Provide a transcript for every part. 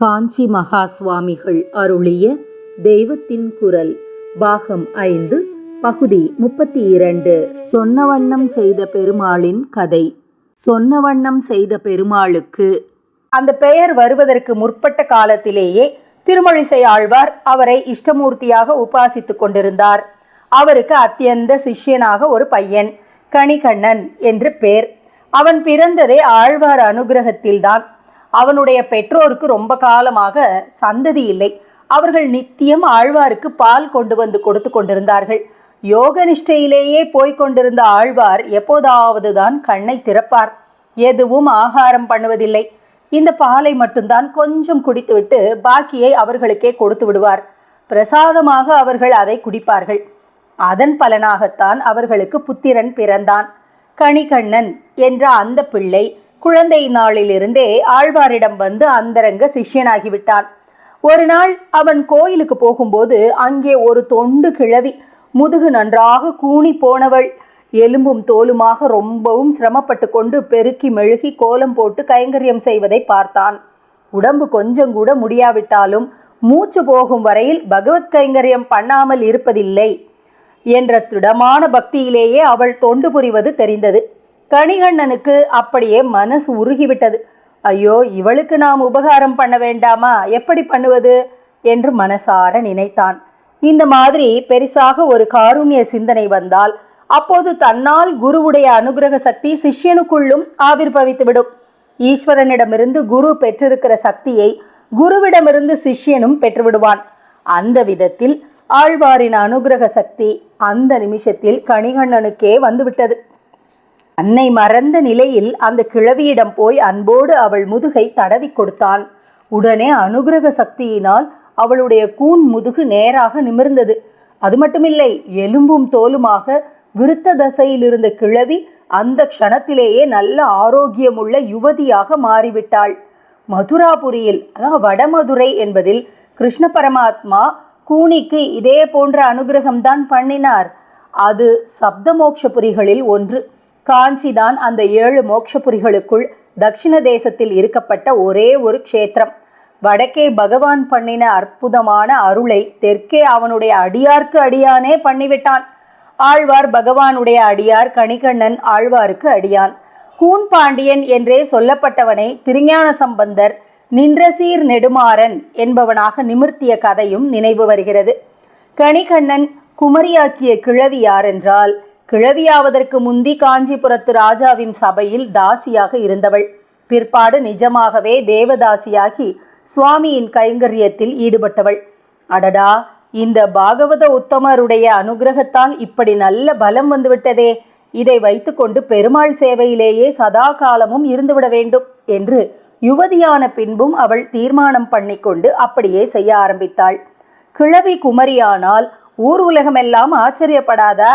காஞ்சி மகா சுவாமிகள் அருளிய தெய்வத்தின் குரல் பாகம் ஐந்து பகுதி முப்பத்தி இரண்டு சொன்ன வண்ணம் செய்த பெருமாளின் கதை. சொன்ன வண்ணம் செய்த பெருமாளுக்கு. அந்த பெயர் வருவதற்கு முற்பட்ட காலத்திலேயே திருமழிசை ஆழ்வார் அவரை இஷ்டமூர்த்தியாக உபாசித்துக் கொண்டிருந்தார். அவருக்கு அத்தியந்த சிஷ்யனாக ஒரு பையன் கணிகண்ணன் என்று பேர். அவன் பிறந்ததே ஆழ்வார் அனுகிரகத்தில்தான். அவனுடைய பெற்றோருக்கு ரொம்ப காலமாக சந்ததி இல்லை. அவர்கள் நித்தியம் ஆழ்வாருக்கு பால் கொண்டு வந்து கொடுத்து கொண்டிருந்தார்கள். யோக நிஷ்டையிலேயே போய்க் கொண்டிருந்த ஆழ்வார் எப்போதாவது தான் கண்ணை திறப்பார். எதுவும் ஆகாரம் பண்ணுவதில்லை. இந்த பாலை மட்டும்தான் கொஞ்சம் குடித்துவிட்டு பாக்கியை அவர்களுக்கே கொடுத்து விடுவார். பிரசாதமாக அவர்கள் அதை குடிப்பார்கள். அதன் பலனாகத்தான் அவர்களுக்கு புத்திரன் பிறந்தான். கணிகண்ணன் என்ற அந்த பிள்ளை குழந்தை நாளிலிருந்தே ஆழ்வாரிடம் வந்து அந்தரங்க சிஷ்யனாகிவிட்டான். ஒரு நாள் அவன் கோயிலுக்கு போகும்போது அங்கே ஒரு தொண்டு கிழவி முதுகு நன்றாக கூணி போனவள். எலும்பும் தோலுமாக ரொம்பவும் சிரமப்பட்டு கொண்டு பெருக்கி மெழுகி கோலம் போட்டு கைங்கரியம் செய்வதை பார்த்தான். உடம்பு கொஞ்சம் கூட முடியாவிட்டாலும் மூச்சு போகும் வரையில் பகவத் கைங்கரியம் பண்ணாமல் இருப்பதில்லை. என்ற திடமான பக்தியிலேயே அவள் தொண்டு புரிவது தெரிந்தது. கணிகண்ணனுக்கு அப்படியே மனசு உருகிவிட்டது. ஐயோ இவளுக்கு நாம் உபகாரம் பண்ண வேண்டாமா? எப்படி பண்ணுவது? என்று மனசார நினைத்தான். இந்த மாதிரி பெரிசாக ஒரு காருண்ய சிந்தனை வந்தால் அப்போது தன்னால் குருவுடைய அனுகிரக சக்தி சிஷ்யனுக்குள்ளும் ஆவிர்பவித்துவிடும். ஈஸ்வரனிடமிருந்து குரு பெற்றிருக்கிற சக்தியை குருவிடமிருந்து சிஷ்யனும் பெற்றுவிடுவான். அந்த விதத்தில் ஆழ்வாரின் அனுகிரக சக்தி அந்த நிமிஷத்தில் கணிகண்ணனுக்கே வந்துவிட்டது. அன்னை மறந்த நிலையில் அந்த கிழவியிடம் போய் அன்போடு அவள் முதுகை தடவி கொடுத்தான். உடனே அனுகிரக சக்தியினால் அவளுடைய கூன் முதுகு நேராக நிமிர்ந்தது. அது மட்டுமில்லை எலும்பும் தோலுமாக விருத்த தசையில் இருந்த கிழவி அந்த க்ஷணத்திலேயே நல்ல ஆரோக்கியமுள்ள யுவதியாக மாறிவிட்டாள். மதுராபுரியில் அதான் வடமதுரை என்பதில் கிருஷ்ண பரமாத்மா கூனிக்கு இதே போன்ற அனுகிரகம்தான் பண்ணினார். அது சப்தமோக்ஷ புரிகளில் ஒன்று. காஞ்சிதான் அந்த ஏழு மோட்சபுரிகளுக்குள் தக்ஷிண தேசத்தில் இருக்கப்பட்ட ஒரே ஒரு க்ஷேத்திரம். வடக்கே பகவான் பண்ணின அற்புதமான அருளை தெற்கே அவனுடைய அடியார்க்கு அடியானே பண்ணிவிட்டான். ஆழ்வார் பகவானுடைய அடியார் கணிகண்ணன் ஆழ்வாருக்கு அடியான். கூன் பாண்டியன் என்றே சொல்லப்பட்டவனை திருஞான சம்பந்தர் நின்றசீர் நெடுமாறன் என்பவனாக நிமிர்த்திய கதையும் நினைவு வருகிறது. கணிகண்ணன் குமரியாக்கிய கிழவி யாரென்றால் கிழவியாவதற்கு முந்தி காஞ்சிபுரத்து ராஜாவின் சபையில் தாசியாக இருந்தவள். பிற்பாடு நிஜமாகவே தேவதாசியாகி சுவாமியின் கைங்கரியத்தில் ஈடுபட்டவள். அடடா இந்த பாகவத உத்தமருடைய அனுகிரகத்தால் இப்படி நல்ல பலம் வந்துவிட்டதே. இதை வைத்துக்கொண்டு பெருமாள் சேவையிலேயே சதா காலமும் இருந்துவிட வேண்டும் என்று யுவதியான பின்பும் அவள் தீர்மானம் பண்ணிக்கொண்டு அப்படியே செய்ய ஆரம்பித்தாள். கிழவி குமரியானால் ஊர் உலகமெல்லாம் ஆச்சரியப்படாதா?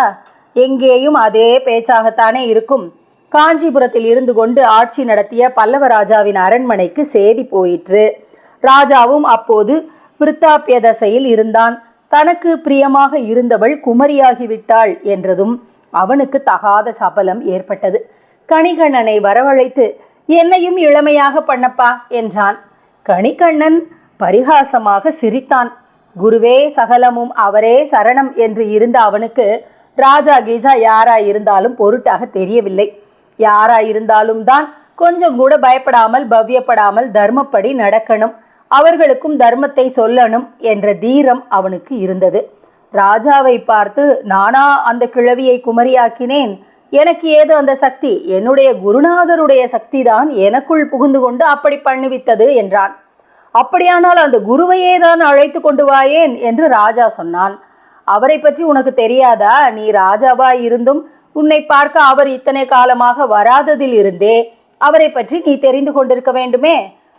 எங்கேயும் அதே பேச்சாகத்தானே இருக்கும். காஞ்சிபுரத்தில் இருந்து கொண்டு ஆட்சி நடத்திய பல்லவ ராஜாவின் அரண்மனைக்கு சேதி போயிற்று. ராஜாவும் அப்போது விருத்தாப்பிய தசையில் இருந்தான். தனக்கு பிரியமாக இருந்தவள் குமரியாகிவிட்டாள் என்றதும் அவனுக்கு தகாத சபலம் ஏற்பட்டது. கணிகண்ணனை வரவழைத்து என்னையும் இளமையாக பண்ணப்பா என்றான். கணிகண்ணன் பரிகாசமாக சிரித்தான். குருவே சகலமும் அவரே சரணம் என்று இருந்த அவனுக்கு ராஜா கீஜா யாரா இருந்தாலும் பொருட்டாக தெரியவில்லை. யாரா இருந்தாலும் தான் கொஞ்சம் கூட பயப்படாமல் பவ்யப்படாமல் தர்மப்படி நடக்கணும். அவர்களுக்கும் தர்மத்தை சொல்லணும் என்ற தீரம் அவனுக்கு இருந்தது. ராஜாவை பார்த்து நானா அந்த கிழவியை குமரியாக்கினேன். எனக்கு ஏதோ அந்த சக்தி? என்னுடைய குருநாதருடைய சக்தி தான் எனக்குள் புகுந்து கொண்டு அப்படி பண்ணுவித்தது என்றான். அப்படியானால் அந்த குருவையே தான் அழைத்து கொண்டு வாயேன் என்று ராஜா சொன்னான். அவரை பற்றி உனக்கு தெரியாதா? நீ ராஜாவா இருந்தும் உன்னை பார்க்க அவர் இத்தனை காலமாக வராததில் இருந்தே அவரை பற்றி நீ தெரிந்து கொண்டிருக்க வேண்டுமே.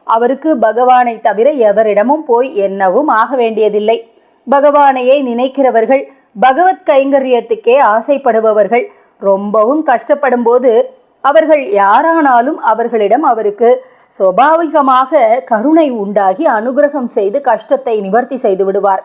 அவருக்கு பகவானை தவிர எவரிடமும் போய் என்னவும் ஆக வேண்டியதில்லை. பகவானையே நினைக்கிறவர்கள் பகவத் கைங்கரியத்துக்கே ஆசைப்படுபவர்கள் ரொம்பவும் கஷ்டப்படும் போது அவர்கள் யாரானாலும் அவர்களிடம் அவருக்கு சுவாபாவிகமாக கருணை உண்டாகி அனுகிரகம் செய்து கஷ்டத்தை நிவர்த்தி செய்து விடுவார்.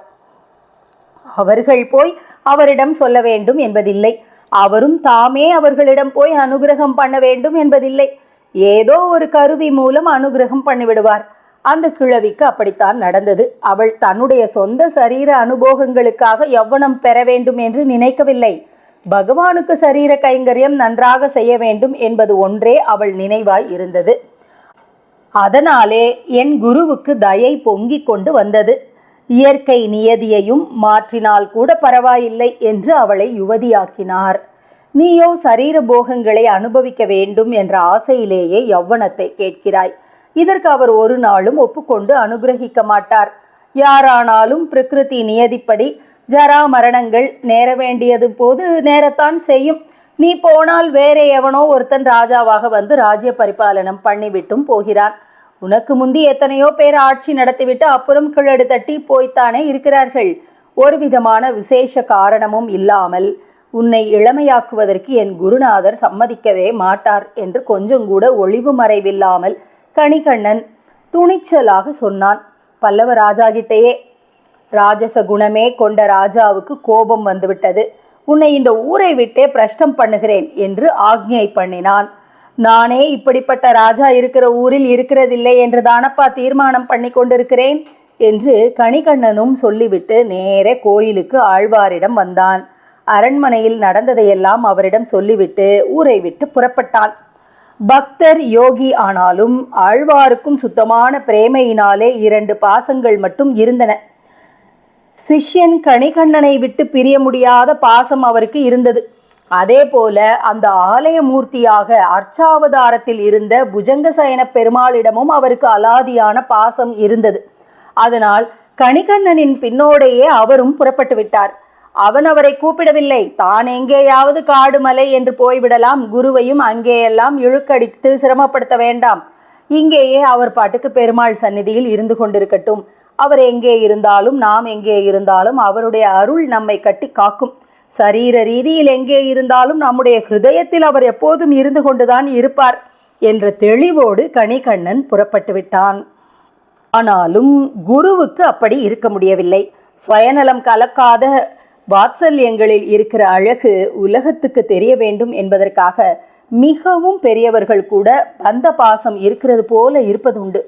அவர்கள் போய் அவரிடம் சொல்ல வேண்டும் என்பதில்லை. அவரும் தாமே அவர்களிடம் போய் அனுகிரகம் பண்ண வேண்டும் என்பதில்லை. ஏதோ ஒரு கருவி மூலம் அனுகிரகம் பண்ணிவிடுவார். அந்த கிழவிக்கு அப்படித்தான் நடந்தது. அவள் தன்னுடைய சொந்த சரீர அனுபோகங்களுக்காக எவ்வனம் பெற வேண்டும் என்று நினைக்கவில்லை. பகவானுக்கு சரீர கைங்கரியம் நன்றாக செய்ய வேண்டும் என்பது ஒன்றே அவள் நினைவாய் இருந்தது. அதனாலே என் குருவுக்கு தயை பொங்கிக் கொண்டு வந்தது. இயற்கை நியதியையும் மாற்றினால் கூட பரவாயில்லை என்று அவளை யுவதியாக்கினார். நீயோ சரீர போகங்களை அனுபவிக்க வேண்டும் என்ற ஆசையிலேயே யௌவனத்தை கேட்கிறாய். இதற்கு அவர் ஒரு நாளும் ஒப்புக்கொண்டு அனுகிரகிக்க மாட்டார். யாரானாலும் பிரகிருதி நியதிப்படி ஜரா மரணங்கள் நேர வேண்டியது போது நேரத்தான் செய்யும். நீ போனால் வேற எவனோ ஒருத்தன் ராஜாவாக வந்து ராஜ்ய பரிபாலனம் பண்ணிவிட்டும் போகிறான். உனக்கு முந்தி எத்தனையோ பேர் ஆட்சி நடத்திவிட்டு அப்புறம் கிழடு தட்டி போய்த்தானே இருக்கிறார்கள். ஒரு விதமான விசேஷ காரணமும் இல்லாமல் உன்னை இளமையாக்குவதற்கு என் குருநாதர் சம்மதிக்கவே மாட்டார் என்று கொஞ்சம் கூட ஒளிவு மறைவில்லாமல் கணிகண்ணன் துணிச்சலாக சொன்னான். பல்லவ ராஜாகிட்டேயே ராஜச குணமே கொண்ட ராஜாவுக்கு கோபம் வந்துவிட்டது. உன்னை இந்த ஊரை விட்டே பிரஷ்டம் பண்ணுகிறேன் என்று ஆக்ஞை பண்ணினான். நானே இப்படிப்பட்ட ராஜா இருக்கிற ஊரில் இருக்கிறதில்லை என்று தானப்பா தீர்மானம் பண்ணி கொண்டிருக்கிறேன் என்று கணிகண்ணனும் சொல்லிவிட்டு நேரே கோயிலுக்கு ஆழ்வாரிடம் வந்தான். அரண்மனையில் நடந்ததையெல்லாம் அவரிடம் சொல்லிவிட்டு ஊரை விட்டு புறப்பட்டான். பக்தர் யோகி ஆனாலும் ஆழ்வாருக்கும் சுத்தமான பிரேமையினாலே இரண்டு பாசங்கள் மட்டும் இருந்தன. சிஷ்யன் கணிகண்ணனை விட்டு பிரிய முடியாத பாசம் அவருக்கு இருந்தது. அதே போல அந்த ஆலய மூர்த்தியாக அர்ச்சாவதாரத்தில் இருந்த புஜங்கசயன பெருமாளிடமும் அவருக்கு அலாதியான பாசம் இருந்தது. அதனால் கணிகண்ணனின் பின்னோடையே அவரும் புறப்பட்டு விட்டார். அவன் அவரை கூப்பிடவில்லை. தான் எங்கேயாவது காடு மலை என்று போய்விடலாம். குருவையும் அங்கேயெல்லாம் இழுக்கடித்து சிரமப்படுத்த வேண்டாம். இங்கேயே அவர் பாட்டுக்கு பெருமாள் சந்நிதியில் இருந்து கொண்டிருக்கட்டும். அவர் எங்கே இருந்தாலும் நாம் எங்கே இருந்தாலும் அவருடைய அருள் நம்மை கட்டி காக்கும். சரீர ரீதியில் எங்கே இருந்தாலும் நம்முடைய ஹிருதயத்தில் அவர் எப்போதும் இருந்து கொண்டுதான் இருப்பார் என்ற தெளிவோடு கணிகண்ணன் புறப்பட்டு விட்டான். ஆனாலும் குருவுக்கு அப்படி இருக்க முடியவில்லை. சுயநலம் கலக்காத வாத்சல்யங்களில் இருக்கிற அழகு உலகத்துக்கு தெரிய வேண்டும் என்பதற்காக மிகவும் பெரியவர்கள் கூட பந்த பாசம் இருக்கிறது போல இருப்பதுண்டு.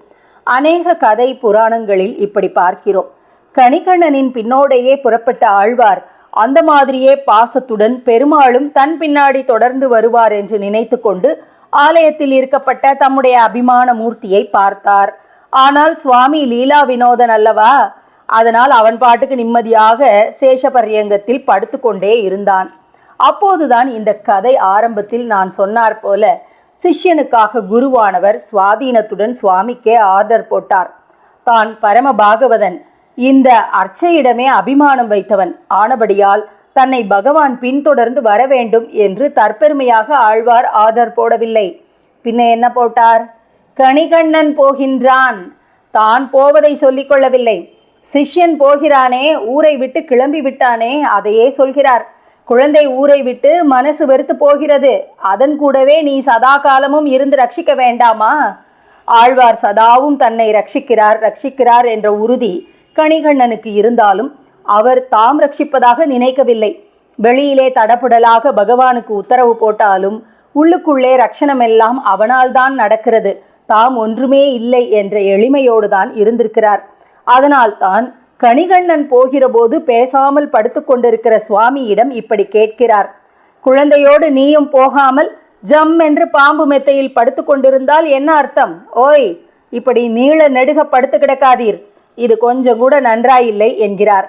அநேக கதை புராணங்களில் இப்படி பார்க்கிறோம். கணிகண்ணனின் பின்னோடையே புறப்பட்ட ஆழ்வார் அந்த மாதிரியே பாசத்துடன் பெருமாளும் தன் பின்னாடி தொடர்ந்து வருவார் என்று நினைத்து கொண்டு ஆலயத்தில் இருக்கப்பட்ட தம்முடைய அபிமான மூர்த்தியை பார்த்தார். ஆனால் சுவாமி லீலா வினோதன் அல்லவா? அதனால் அவன் பாட்டுக்கு நிம்மதியாக சேஷபரியங்கத்தில் படுத்துக்கொண்டே இருந்தான். அப்போதுதான் இந்த கதை ஆரம்பத்தில் நான் சொன்னார் போல சிஷ்யனுக்காக குருவானவர் சுவாதீனத்துடன் சுவாமிக்கே ஆர்டர் போட்டார். தான் பரம பாகவதன் இந்த அர்ச்சையிடமே அபிமானம் வைத்தவன் ஆனபடியால் தன்னை பகவான் பின்தொடர்ந்து வர வேண்டும் என்று தற்பெருமையாக ஆழ்வார் ஆர்டர் போடவில்லை. பின்ன என்ன போட்டார்? கணிகண்ணன் போகின்றான். தான் போவதை சொல்லிக் கொள்ளவில்லை. சிஷ்யன் போகிறானே ஊரை விட்டு கிளம்பி விட்டானே அதையே சொல்கிறார். குழந்தை ஊரை விட்டு மனசு வெறுத்து போகிறது. அதன் கூடவே நீ சதா காலமும் இருந்து ரட்சிக்க வேண்டாமா? ஆழ்வார் சதாவும் தன்னை ரட்சிக்கிறார் ரட்சிக்கிறார் என்ற உறுதி கணிகண்ணனுக்கு இருந்தாலும் அவர் தாம் ரட்சிப்பதாக நினைக்கவில்லை. வெளியிலே தடபுடலாக பகவானுக்கு உத்தரவு போட்டாலும் உள்ளுக்குள்ளே ரட்சணமெல்லாம் அவனால்தான் நடக்கிறது. தாம் ஒன்றுமே இல்லை என்ற எளிமையோடு தான் இருந்திருக்கிறார். அதனால் தான் கணிகண்ணன் போகிறபோது பேசாமல் படுத்து கொண்டிருக்கிற சுவாமியிடம் இப்படி கேட்கிறார். குழந்தையோடு நீயும் போகாமல் ஜம் என்று பாம்பு மெத்தையில் படுத்து கொண்டிருந்தால் என்ன அர்த்தம்? ஓய் இப்படி நீள நெடுக படுத்து கிடக்காதீர். இது கொஞ்சம் கூட நன்றாயில்லை என்கிறார்.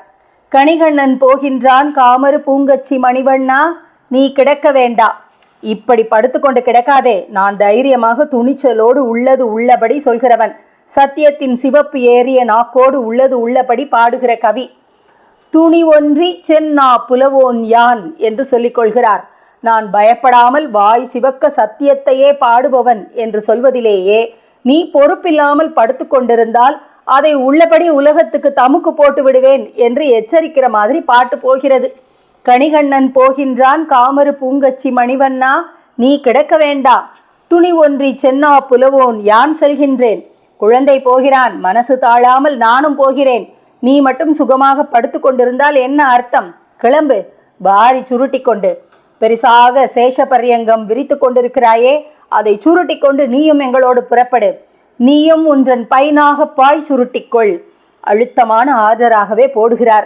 கணிகண்ணன் போகின்றான் காமரு பூங்கச்சி மணிவண்ணா நீ கிடக்க வேண்டா. இப்படி படுத்துக்கொண்டு கிடக்காதே நான் தைரியமாக துணிச்சலோடு உள்ளது உள்ளபடி சொல்கிறவன். சத்தியத்தின் சிவப்பு ஏறிய நாக்கோடு உள்ளது உள்ளபடி பாடுகிற கவி. துணி ஒன்றி சென்னா புலவோன் யான் என்று சொல்லிக்கொள்கிறார் நான் பயப்படாமல் வாய் சிவக்க சத்தியத்தையே பாடுபவன் என்று சொல்வதிலேயே நீ பொறுப்பில்லாமல் படுத்து கொண்டிருந்தால் அதை உள்ளபடி உலகத்துக்கு தமுக்கு போட்டு விடுவேன் என்று எச்சரிக்கிற மாதிரி பாட்டு போகிறது. கணிகண்ணன் போகின்றான் காமரு பூங்கச்சி மணிவண்ணா நீ கிடக்க வேண்டா. துணி ஒன்றி சென்னா புலவோன் யான் செல்கின்றேன். குழந்தை போகிறான் மனசு தாழாமல் நானும் போகிறேன். நீ மட்டும் சுகமாக படுத்து கொண்டிருந்தால் என்ன அர்த்தம்? கிளம்பு பாரி சுருட்டி கொண்டு. பெரிசாக சேஷபர்யங்கம் விரித்து கொண்டிருக்கிறாயே அதை சுருட்டி கொண்டு நீயும் எங்களோடு புறப்படு. நீயும் உன்றன் பைனாக பாய் சுருட்டிக்கொள். அழுத்தமான ஆர்டராகவே போடுகிறார்.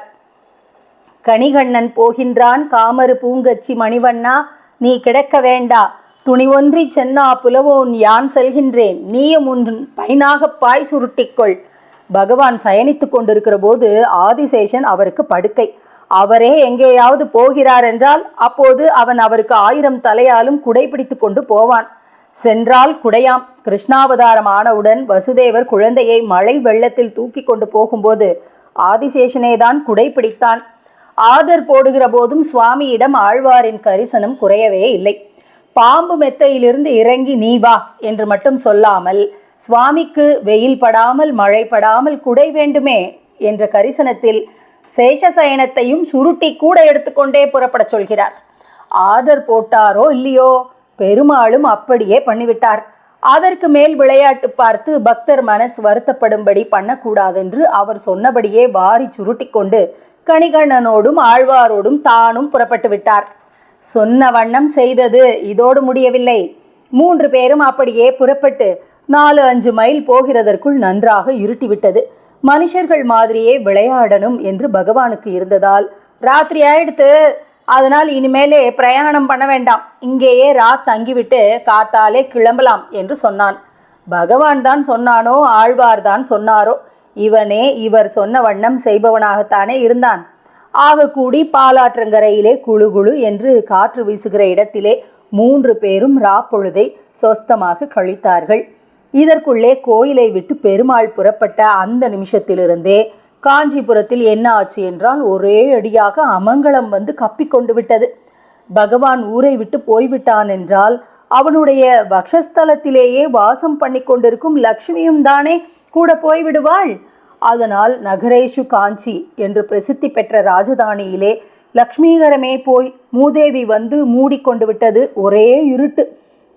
கணிகண்ணன் போகின்றான். காமறு பூங்கச்சி மணிவண்ணா நீ கிடக்க வேண்டா. துணிவொன்றி சென்னா புலவோன் யான் செல்கின்றேன். நீயும் உன் பைனாகப் பாய் சுருட்டிக்கொள். பகவான் சயனித்து கொண்டிருக்கிற போது ஆதிசேஷன் அவருக்கு படுக்கை. அவரே எங்கேயாவது போகிறார் என்றால் அப்போது அவன் அவருக்கு ஆயிரம் தலையாலும் குடைபிடித்து கொண்டு போவான். சென்றால் குடையாம். கிருஷ்ணாவதாரம் ஆனவுடன் வசுதேவர் குழந்தையை மழை வெள்ளத்தில் தூக்கி கொண்டு போகும்போது ஆதிசேஷனேதான் குடை பிடித்தான். ஆதர் போடுகிற போதும் சுவாமியிடம் ஆழ்வாரின் கரிசனம் குறையவே இல்லை. பாம்பு மெத்தையிலிருந்து இறங்கி நீ வா என்று மட்டும் சொல்லாமல் சுவாமிக்கு வெயில் படாமல் மழை படாமல் குடை வேண்டுமே என்ற கரிசனத்தில் சேஷசயனத்தையும் சுருட்டி கூட எடுத்துக்கொண்டே புறப்படச் சொல்கிறார். ஆதர் போட்டாரோ இல்லையோ பெருமாளும் அப்படியே பண்ணிவிட்டார். அதற்கு மேல் விளையாட்டு பார்த்து பக்தர் மனசு வருத்தப்படும்படி பண்ணக்கூடாதென்று அவர் சொன்னபடியே வாரி சுருட்டி கொண்டு கணிகண்ணனோடும் ஆழ்வாரோடும் தானும் புறப்பட்டு விட்டார். சொன்ன வண்ணம் செய்தது இதோடு முடியவில்லை. மூன்று பேரும் அப்படியே புறப்பட்டு நாலு அஞ்சு மைல் போகிறதற்குள் நன்றாக இருட்டிவிட்டது. மனுஷர்கள் மாதிரியே விளையாடணும் என்று பகவானுக்கு இருந்ததால் ராத்திரி ஆயிடுத்து அதனால் இனிமேலே பிரயாணம் பண்ண வேண்டாம். இங்கேயே ரா தங்கிவிட்டு காத்தாலே கிளம்பலாம் என்று சொன்னான். பகவான் தான் சொன்னானோ ஆழ்வார் தான் சொன்னாரோ? இவனே இவர் சொன்ன வண்ணம் செய்பவனாகத்தானே இருந்தான். ஆக கூடி பாலாற்றங்கரையிலே குழு குழு என்று காற்று வீசுகிற இடத்திலே மூன்று பேரும் ரா பொழுதை சொஸ்தமாக கழித்தார்கள். இதற்குள்ளே கோயிலை விட்டு பெருமாள் புறப்பட்ட அந்த நிமிஷத்திலிருந்தே காஞ்சிபுரத்தில் என்ன ஆச்சு என்றால் ஒரே அடியாக அமங்கலம் வந்து கப்பிக்கொண்டு விட்டது. பகவான் ஊரை விட்டு போய்விட்டான் என்றால் அவனுடைய வக்ஷஸ்தலத்திலேயே வாசம் பண்ணி கொண்டிருக்கும் லக்ஷ்மியும் தானே கூட போய்விடுவாள்? அதனால் நகரேஷு காஞ்சி என்று பிரசித்தி பெற்ற ராஜதானியிலே லக்ஷ்மீகரமே போய் மூதேவி வந்து மூடிக்கொண்டு விட்டது ஒரே இருட்டு.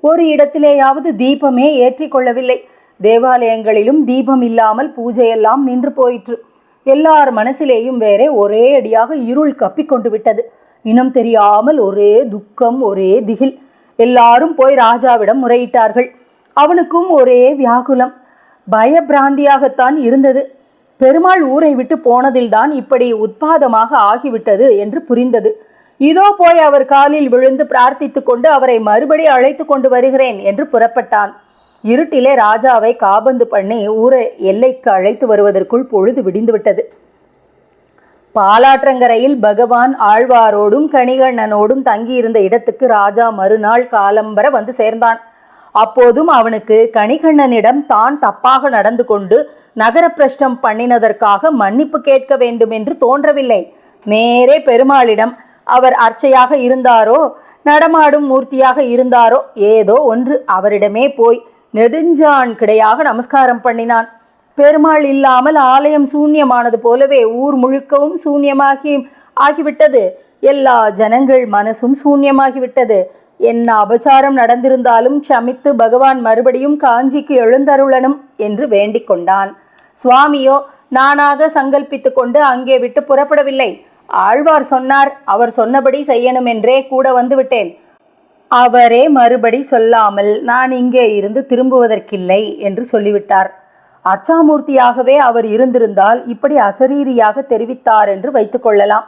ஒரு இடத்திலேயாவது தீபமே ஏற்றிக்கொள்ளவில்லை தேவாலயங்களிலும் தீபம் இல்லாமல் பூஜையெல்லாம் நின்று போயிற்று. எல்லார் மனசிலேயும் வேறே ஒரே அடியாக இருள் கப்பிக்கொண்டு விட்டது. இனம் தெரியாமல் ஒரே துக்கம் ஒரே திகில். எல்லாரும் போய் ராஜாவிடம் முறையிட்டார்கள். அவனுக்கும் ஒரே வியாகுலம். பயபிராந்தியாகத்தான் இருந்தது. பெருமாள் ஊரை விட்டு போனதில்தான் இப்படி உத்பாதமாக ஆகிவிட்டது என்று புரிந்தது. இதோ போய் அவர் காலில் விழுந்து பிரார்த்தித்துக் கொண்டு அவரை மறுபடி அழைத்து கொண்டு வருகிறேன் என்று புறப்பட்டான். இருட்டிலே ராஜாவை காபந்து பண்ணி ஊரை எல்லைக்கு அழைத்து வருவதற்குள் பொழுது விடிந்துவிட்டது. பாலாற்றங்கரையில் பகவான் ஆழ்வாரோடும் கணிகண்ணனோடும் தங்கியிருந்த இடத்துக்கு ராஜா மறுநாள் காலம்பர வந்து சேர்ந்தான். அப்போதும் அவனுக்கு கணிகண்ணனிடம் தான் தப்பாக நடந்து கொண்டு நகரப்பிரஷ்டம் பண்ணினதற்காக மன்னிப்பு கேட்க வேண்டும் என்று தோன்றவில்லை. நேரே பெருமாளிடம் அவர் அர்ச்சையாக இருந்தாரோ? நடமாடும் மூர்த்தியாக இருந்தாரோ? ஏதோ ஒன்று அவரிடமே போய் நெடுஞ்சான் கிடையாக நமஸ்காரம் பண்ணினான். பெருமாள் இல்லாமல் ஆலயம் சூன்யமானது போலவே ஊர் முழுக்கவும் சூன்யமாகி ஆகிவிட்டது. எல்லா ஜனங்கள் மனசும் சூன்யமாகிவிட்டது. என்ன அபச்சாரம் நடந்திருந்தாலும் க்ஷமித்து பகவான் மறுபடியும் காஞ்சிக்கு எழுந்தருளணும் என்று வேண்டிக் கொண்டான். சுவாமியோ நானாக சங்கல்பித்து கொண்டு அங்கே விட்டு புறப்படவில்லை. ஆழ்வார் சொன்னார் அவர் சொன்னபடி செய்யணும் என்றே கூட வந்துவிட்டேன் அவரே மறுபடி சொல்லாமல் நான் இங்கே இருந்து திரும்புவதற்கில்லை என்று சொல்லிவிட்டார். அர்ச்சாமூர்த்தியாகவே அவர் இருந்திருந்தால் இப்படி அசரீரியாக தெரிவித்தார் என்று வைத்துக்கொள்ளலாம்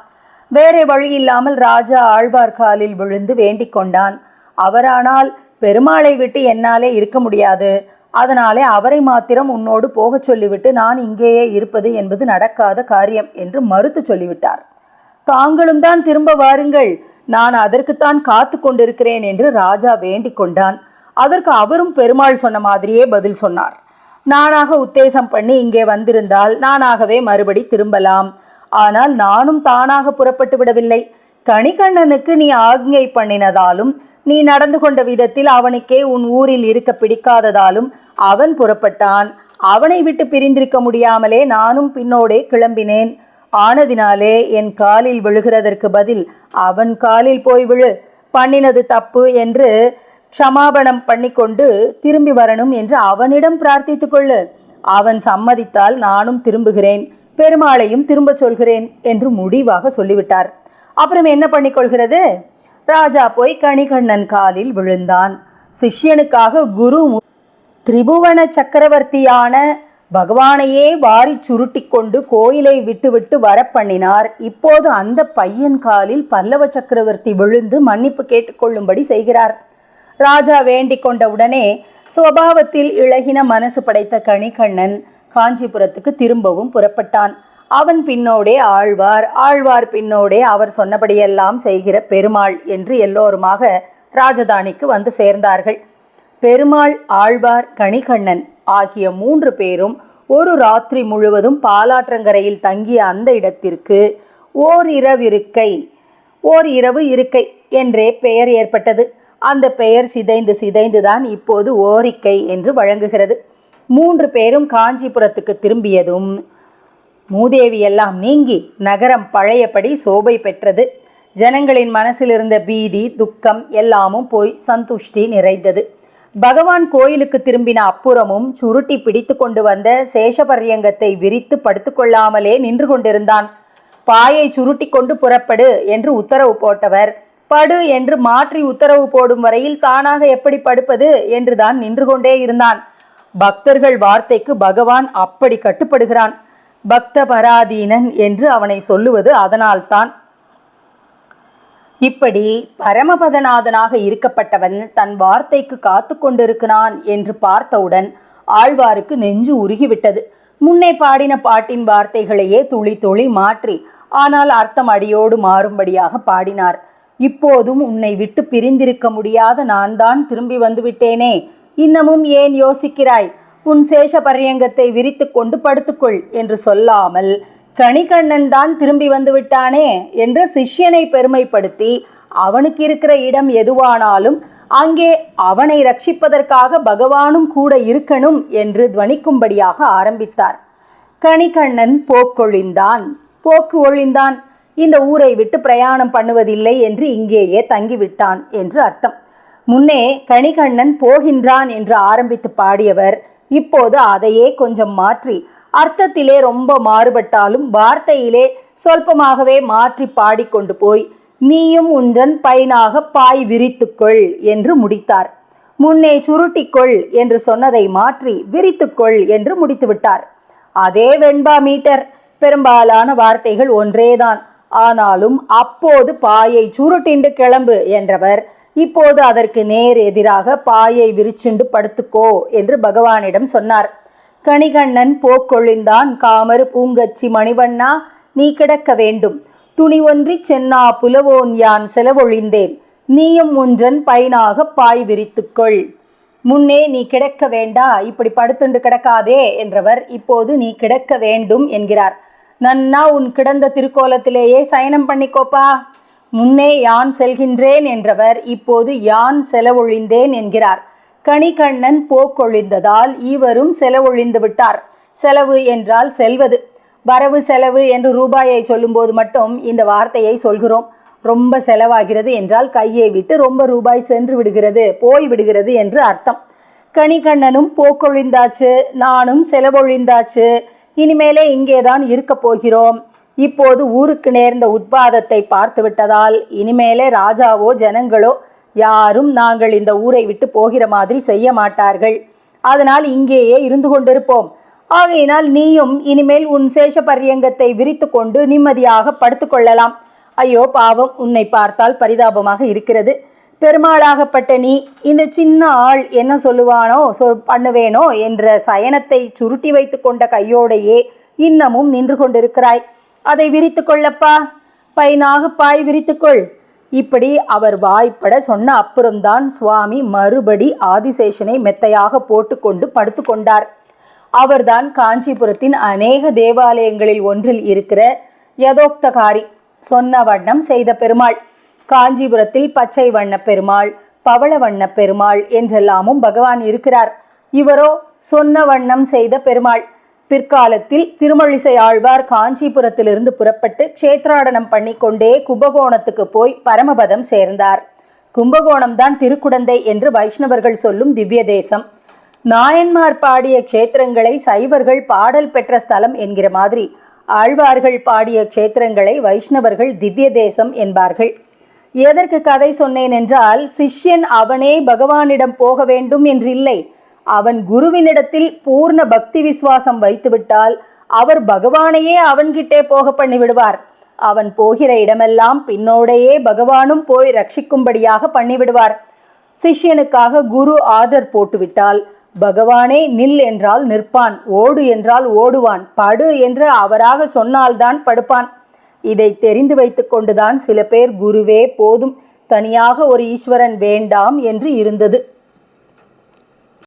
வேறே வழி இல்லாமல் ராஜா ஆழ்வார் காலில் விழுந்து வேண்டிக் கொண்டான். அவரானால் பெருமாளை விட்டு என்னாலே இருக்க முடியாது. அதனாலே அவரை மாத்திரம் உன்னோடு போகச் சொல்லிவிட்டு நான் இங்கேயே இருப்பது என்பது நடக்காத காரியம் என்று மறுத்து சொல்லிவிட்டார். தாங்களும் தான் திரும்ப வாருங்கள். நான் அதற்குத்தான் காத்து கொண்டிருக்கிறேன் என்று ராஜா வேண்டிக் கொண்டான். அதற்கு அவரும் பெருமாள் சொன்ன மாதிரியே பதில் சொன்னார். நானாக உத்தேசம் பண்ணி இங்கே வந்திருந்தால் நானாகவே மறுபடி திரும்பலாம். ஆனால் நானும் தானாக புறப்பட்டு விடவில்லை. கணிகண்ணனுக்கு நீ ஆக்ஞை பண்ணினதாலும் நீ நடந்து கொண்ட விதத்தில் அவனுக்கே உன் ஊரில் இருக்க பிடிக்காததாலும் அவன் புறப்பட்டான். அவனை விட்டு பிரிந்திருக்க முடியாமலே நானும் பின்னோடே கிளம்பினேன். ஆனதினாலே என் காலில் விழுகிறதற்கு பதில் அவன் காலில் போய் விழு. பண்ணினது தப்பு என்று க்ஷமாபணம் பண்ணிக்கொண்டு திரும்பி வரணும் என்று அவனிடம் பிரார்த்தித்து கொள்ளு. அவன் சம்மதித்தால் நானும் திரும்புகிறேன். பெருமாளையும் திரும்பச் சொல்கிறேன் என்று முடிவாக சொல்லிவிட்டார். அப்புறம் என்ன பண்ணிக்கொள்கிறது? ராஜா போய் கணிகண்ணன் காலில் விழுந்தான். சிஷ்யனுக்காக குரு திரிபுவன சக்கரவர்த்தியான பகவானையே வாரி சுருட்டி கொண்டு கோயிலை விட்டுவிட்டு வரப்பண்ணினார் இப்போது அந்த பையன் காலில் பல்லவ சக்கரவர்த்தி விழுந்து மன்னிப்பு கேட்டுக்கொள்ளும்படி செய்கிறார். ராஜா வேண்டிக் கொண்டவுடனே சுவாவத்தில் இழகின மனசு படைத்த கணிகண்ணன் காஞ்சிபுரத்துக்கு திரும்பவும் புறப்பட்டான். அவன் பின்னோடே ஆழ்வார் ஆழ்வார் பின்னோடே அவர் சொன்னபடியெல்லாம் செய்கிற பெருமாள் என்று எல்லோருமாக ராஜதானிக்கு வந்து சேர்ந்தார்கள். பெருமாள் ஆழ்வார் கணிகண்ணன் ஆகிய மூன்று பேரும் ஒரு ராத்திரி முழுவதும் பாலாற்றங்கரையில் தங்கிய அந்த இடத்திற்கு ஓர் இரவிருக்கை ஓர் இரவு இருக்கை என்றே பெயர் ஏற்பட்டது. அந்த பெயர் சிதைந்து சிதைந்துதான் இப்போது ஓரிக்கை என்று வழங்குகிறது. மூன்று பேரும் காஞ்சிபுரத்துக்கு திரும்பியதும் மூதேவி எல்லாம் நீங்கி நகரம் பழையபடி சோபை பெற்றது. ஜனங்களின் மனசில் இருந்த பீதி துக்கம் எல்லாமும் போய் சந்துஷ்டி நிறைந்தது. பகவான் கோயிலுக்கு திரும்பின அப்புறமும் சுருட்டி பிடித்து கொண்டு வந்த சேஷபரியங்கத்தை விரித்து படுத்துக்கொள்ளாமலே நின்று கொண்டிருந்தான். பாயை சுருட்டி கொண்டு புறப்படு என்று உத்தரவு போட்டவர். படு என்று மாற்றி உத்தரவு போடும் வரையில் தானாக எப்படி படுப்பது என்று தான் நின்று கொண்டே இருந்தான். பக்தர்கள் வார்த்தைக்கு பகவான் அப்படி கட்டுப்படுகிறான். பக்த பராதீனன் என்று அவனை சொல்லுவது அதனால்தான். இப்படி பரமபதநாதனாக இருக்கப்பட்டவன் தன் வார்த்தைக்கு காத்து கொண்டிருக்கிறான் என்று பார்த்தவுடன் ஆழ்வாருக்கு நெஞ்சு உருகிவிட்டது. முன்னே பாடின பாட்டின் வார்த்தைகளையே துளி துளி மாற்றி ஆனால் அர்த்தம் அடியோடு மாறும்படியாக பாடினார். இப்போதும் உன்னை விட்டு பிரிந்திருக்க முடியாத நான் தான் திரும்பி வந்து விட்டேனே இன்னமும் ஏன் யோசிக்கிறாய்? உன் சேஷ பரியங்கத்தை விரித்து கொண்டு படுத்துக்கொள் என்று சொல்லாமல் கணிகண்ணன் தான் திரும்பி வந்து விட்டானே என்று சிஷ்யனை பெருமைப்படுத்தி அவனுக்கு இருக்கிற இடம் எதுவானாலும் அங்கே அவனை ரட்சிப்பதற்காக பகவானும் கூட இருக்கணும் என்று துவனிக்கும்படியாக ஆரம்பித்தார். கணிகண்ணன் போக்கொழிந்தான். போக்கு ஒழிந்தான். இந்த ஊரை விட்டு பிரயாணம் பண்ணுவதில்லை என்று இங்கேயே தங்கிவிட்டான் என்று அர்த்தம். முன்னே கணிகண்ணன் போகின்றான் என்று ஆரம்பித்து பாடியவர் இப்போது அதையே கொஞ்சம் மாற்றி அர்த்தத்திலே ரொம்ப மாறுபட்டாலும் வார்த்தையிலே சொல்பமாகவே மாற்றி பாடிக்கொண்டு போய் நீயும் உன்றன் பயனாக பாய் விரித்துக்கொள் என்று முடித்தார். முன்னே சுருட்டிக்கொள் என்று சொன்னதை மாற்றி விரித்துக்கொள் என்று முடித்துவிட்டார். அதே வெண்பா மீட்டர். பெரும்பாலான வார்த்தைகள் ஒன்றேதான். ஆனாலும் அப்போது பாயை சுருட்டிண்டு கிளம்பு என்றவர் இப்போது அதற்கு நேர் எதிராக பாயை விரிச்சுண்டு படுத்துக்கோ என்று பகவானிடம் சொன்னார். கணிகண்ணன் போக்கொழிந்தான் காமறு பூங்கச்சி மணிவண்ணா நீ கிடக்க வேண்டும். துணி ஒன்றி சென்னா புலவோன் யான் செலவொழிந்தேன். நீயும் ஒன்றன் பயனாக பாய் விரித்துக்கொள். முன்னே நீ கிடக்க வேண்டா இப்படி படுத்துண்டு கிடக்காதே என்றவர் இப்போது நீ கிடக்க வேண்டும் என்கிறார். நன்னா உன் கிடந்த திருக்கோலத்திலேயே சயனம் பண்ணிக்கோப்பா. முன்னே யான் செல்கின்றேன் என்றவர் இப்போது யான் செலவொழிந்தேன் என்கிறார். கணிகண்ணன் போக்கொழிந்ததால் இவரும் செலவொழிந்து விட்டார். செலவு என்றால் செல்வது. வரவு செலவு என்று ரூபாயை சொல்லும்போது மட்டும் இந்த வார்த்தையை சொல்கிறோம். ரொம்ப செலவாகிறது என்றால் கையை விட்டு ரொம்ப ரூபாய் சென்று விடுகிறது போய் விடுகிறது என்று அர்த்தம். கணிகண்ணனும் போக்கொழிந்தாச்சு நானும் செலவொழிந்தாச்சு. இனிமேலே இங்கேதான் இருக்க போகிறோம். இப்போது ஊருக்கு நேர்ந்த உத்பாதத்தை பார்த்து விட்டதால் இனிமேலே ராஜாவோ ஜனங்களோ யாரும் நாங்கள் இந்த ஊரை விட்டு போகிற மாதிரி செய்ய மாட்டார்கள். அதனால் இங்கேயே இருந்து கொண்டிருப்போம். ஆகையினால் நீயும் இனிமேல் உன் சேஷ பரியங்கத்தை விரித்து கொண்டு நிம்மதியாக படுத்துக்கொள்ளலாம் ஐயோ பாவம் உன்னை பார்த்தால் பரிதாபமாக இருக்கிறது. பெருமாளாகப்பட்ட நீ இந்த சின்ன ஆள் என்ன சொல்லுவானோ சொல் பண்ணுவேனோ என்ற சயனத்தை சுருட்டி வைத்து கொண்ட கையோடையே இன்னமும் நின்று கொண்டிருக்கிறாய். அதை விரித்து கொள்ளப்பா பைனாக பாய் விரித்துக்கொள். இப்படி அவர் வாய்ப்பட சொன்ன அப்புறம்தான் சுவாமி மறுபடி ஆதிசேஷனை மெத்தையாக போட்டுக்கொண்டு படுத்துக்கொண்டார் அவர்தான் காஞ்சிபுரத்தின் அநேக தேவாலயங்களில் ஒன்றில் இருக்கிற யதோக்தகாரி சொன்ன வண்ணம் செய்த பெருமாள். காஞ்சிபுரத்தில் பச்சை வண்ண பெருமாள் பவள வண்ண பெருமாள் என்றெல்லாமும் பகவான் இருக்கிறார். இவரோ சொன்ன வண்ணம் செய்த பெருமாள். பிற்காலத்தில் திருமழிசை ஆழ்வார் காஞ்சிபுரத்திலிருந்து புறப்பட்டு க்ஷேத்ராடனம் பண்ணிக்கொண்டே கும்பகோணத்துக்கு போய் பரமபதம் சேர்ந்தார். கும்பகோணம் தான் திருக்குடந்தை என்று வைஷ்ணவர்கள் சொல்லும் திவ்ய தேசம் நாயன்மார் பாடிய க்ஷேத்திரங்களை சைவர்கள் பாடல் பெற்ற ஸ்தலம் என்கிற மாதிரி ஆழ்வார்கள் பாடிய க்ஷேத்திரங்களை வைஷ்ணவர்கள் திவ்ய தேசம் என்பார்கள். எதற்கு கதை சொன்னேன் என்றால் சிஷ்யன் அவனே பகவானிடம் போக வேண்டும் என்றில்லை. அவன் குருவினிடத்தில் பூர்ண பக்தி விசுவாசம் வைத்துவிட்டால் அவர் பகவானையே அவன்கிட்டே போக பண்ணி விடுவார் அவன் போகிற இடமெல்லாம் பின்னோடையே பகவானும் போய் ரட்சிக்கும்படியாக பண்ணிவிடுவார். சிஷ்யனுக்காக குரு ஆர்டர் போட்டுவிட்டால் பகவானே நில் என்றால் நிற்பான் ஓடு என்றால் ஓடுவான் படு என்று அவராக சொன்னால்தான் படுப்பான். இதை தெரிந்து வைத்துக்கொண்டுதான் சில பேர் குருவே போதும் தனியாக ஒரு ஈஸ்வரன் வேண்டாம் என்று இருந்தது.